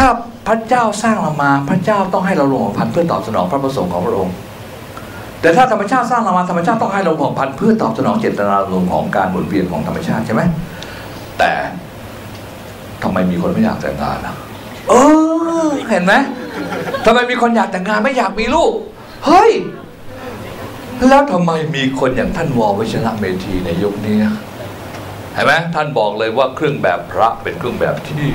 ถ้าพระเจ้าสร้างเรามา พระเจ้าต้องให้เราลงของพันเพื่อตอบสนองพระประสงค์ของพระองค์ แต่ถ้าธรรมชาติสร้างเรามาธรรมชาติต้องให้เราของพันเพื่อตอบสนองเจตนารมณ์ของการหมุนเวียนของธรรมชาติใช่ไหมแต่ทำไมมีคนไม่อยากแต่งงานอะเออเห็นไหมทำไมมีคนอยากแต่งงานไม่อยากมีลูก เฮ้ย แล้วทำไมมีคนอย่างท่านววชิระเมธีในยุคนี้ เห็นไหมท่านบอกเลยว่าเครื่องแบบพระเป็นเครื่องแบบที่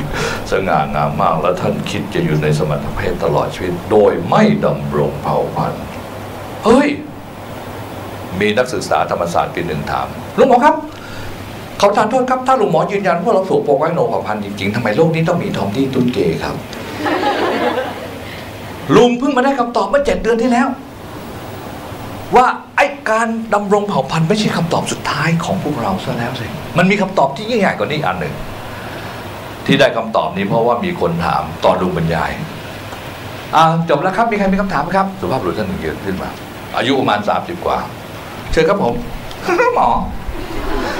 สง่างามมาก แล้วท่านคิดจะอยู่ในสมรรถเพศตลอดชีวิต โดยไม่ดำรงเผ่าพันธุ์เฮ้ย มีนักศึกษาธรรมศาสตร์ปีหนึ่งถามลุงหมอครับเขาทานโทษครับ ถ้าลุงหมอยืนยันว่าเราถูกปกไว้โนเผ่าพันธุ์จริงๆทำไมโลกนี้ต้องมีทอมดี้ตุ้นเกย์ครับ ลุงเพิ่งมาได้คำตอบเมื่อเจ็ดเดือนที่แล้ว ว่าไอ้การดำรงเผ่าพันธุ์ไม่ใช่คำตอบสุดท้ายของพวกเราซะแล้วสิมันมีคำตอบที่ยิ่งใหญ่กว่านี้อีกอันหนึ่ง ที่ได้คำตอบนี้เพราะว่ามีคนถามตอนลุงบรรยายอ่าจบแล้วครับมีใครมีคำถามไหมครับสุภาพบุรุษท่านหนึ่งยืนขึ้นมา อายุประมาณสามสิบกว่า เชิญครับผมหมอ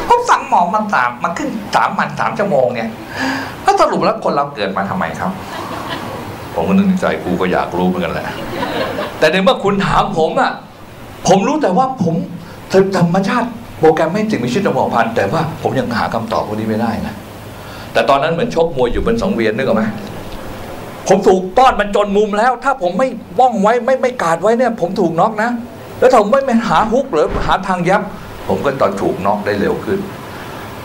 ผมสั่งหมอมาสามมาขึ้นสามวันสามชั่วโมงเนี่ยแล้วสรุปแล้วคนเราเกิดมาทำไมครับผมก็นึกในใจกูก็อยากรู้เหมือนกันแหละแต่ในเมื่อคุณถามผมอะ ผมรู้แต่ว่าผมธรรมชาติโปรแกรมไม่สิ่งมีชีวิตระบบพันแต่ว่าผมยังหาคำตอบพวกนี้ไม่ได้นะ แต่ตอนนั้นเหมือนชกมวยอยู่บนสังเวียนนึกออกไหมผมถูกต้อนมันจนมุมแล้ว ถ้าผมไม่ว่องไว้ไม่ไม่กาดไว้เนี่ย ผมถูกน็อกนะ แล้วถ้าผมไม่หาฮุกหรือหาทางยับ ผมก็ตอนถูกน็อกได้เร็วขึ้น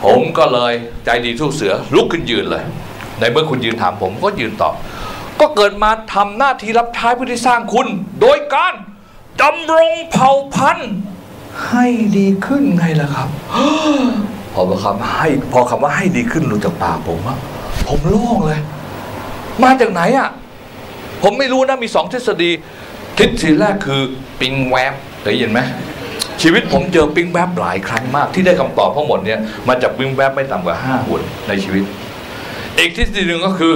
ผมก็เลยใจดีทุกเสือลุกขึ้นยืนเลย ในเมื่อคุณยืนถามผมก็ยืนตอบก็เกิดมาทำหน้าที่รับใช้ผู้ที่สร้างคุณ โดยการ ดำรงเผ่าพันธุ์ให้ดีขึ้นไงล่ะครับ พอคำให้พอคำว่าให้ดีขึ้นรู้จากปากผมว่าผมโล่งเลย มาจากไหนอะ ผมไม่รู้นะมีสองทฤษฎี ทฤษฎีแรกคือปิงแวบเคยยินไหมชีวิตผมเจอปิงแวบหลายครั้งมาก ที่ได้คำตอบทั้งหมดเนี่ยมาจากปิงแวบไม่ต่ำกว่าห้าหุ่นในชีวิต อีกทฤษฎีหนึ่งก็คือ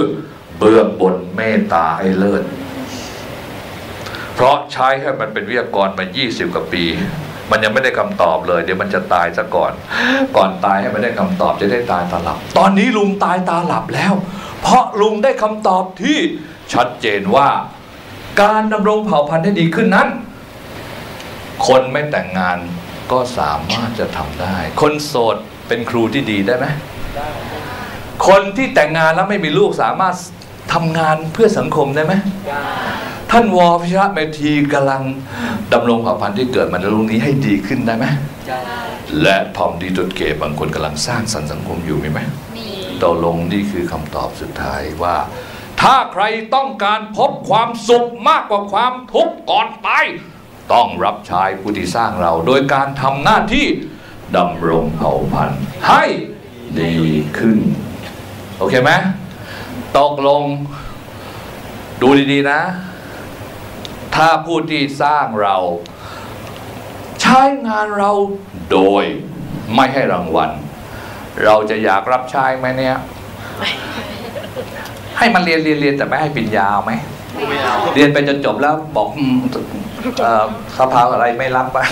เบื้องบนเมตตาให้เลิศ เพราะใช้ให้มันเป็นวิทยากรมา 20 กว่าปี มันยังไม่ได้คำตอบเลย เดี๋ยวมันจะตายซะก่อน ก่อนตายให้มันได้คำตอบจะได้ตายตาหลับ ตอนนี้ลุงตายตาหลับแล้ว เพราะลุงได้คำตอบที่ชัดเจนว่าการดำรงเผ่าพันธุ์ให้ดีขึ้นนั้น คนไม่แต่งงานก็สามารถจะทำได้ คนโสดเป็นครูที่ดีได้ไหมคนที่แต่งงานแล้วไม่มีลูกสามารถทำงานเพื่อสังคมได้ไหม ท่านวอพิชระเมธีกำลังดำรงเผ่าพันธุ์ที่เกิดมาในโลกนี้ให้ดีขึ้นได้ไหมและทอมดีตุดเกย์บางคนกำลังสร้างสรรค์สังคมอยู่มีไหมมีตกลงนี่คือคำตอบสุดท้ายว่า ถ้าใครต้องการพบความสุขมากกว่าความทุกข์ก่อนตายต้องรับใช้ผู้ที่สร้างเรา โดยการทำหน้าที่ดำรงเผ่าพันธุ์ให้ดีขึ้น โอเคไหมตกลงดูดีๆนะ ถ้าผู้ที่สร้างเรา ใช้งานเราโดยไม่ให้รางวัล เราจะอยากรับใช้ไหมเนี่ย ให้มันเรียนเรียนเรียนแต่ไม่ให้ปริญญาไหมไม่เรียนไปจนจบแล้วบอกอืมสภาอะไรไม่รับปะ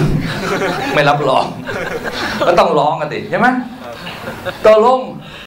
ไม่รับรอง ก็ต้องร้องกันดิใช่ไหมตกลง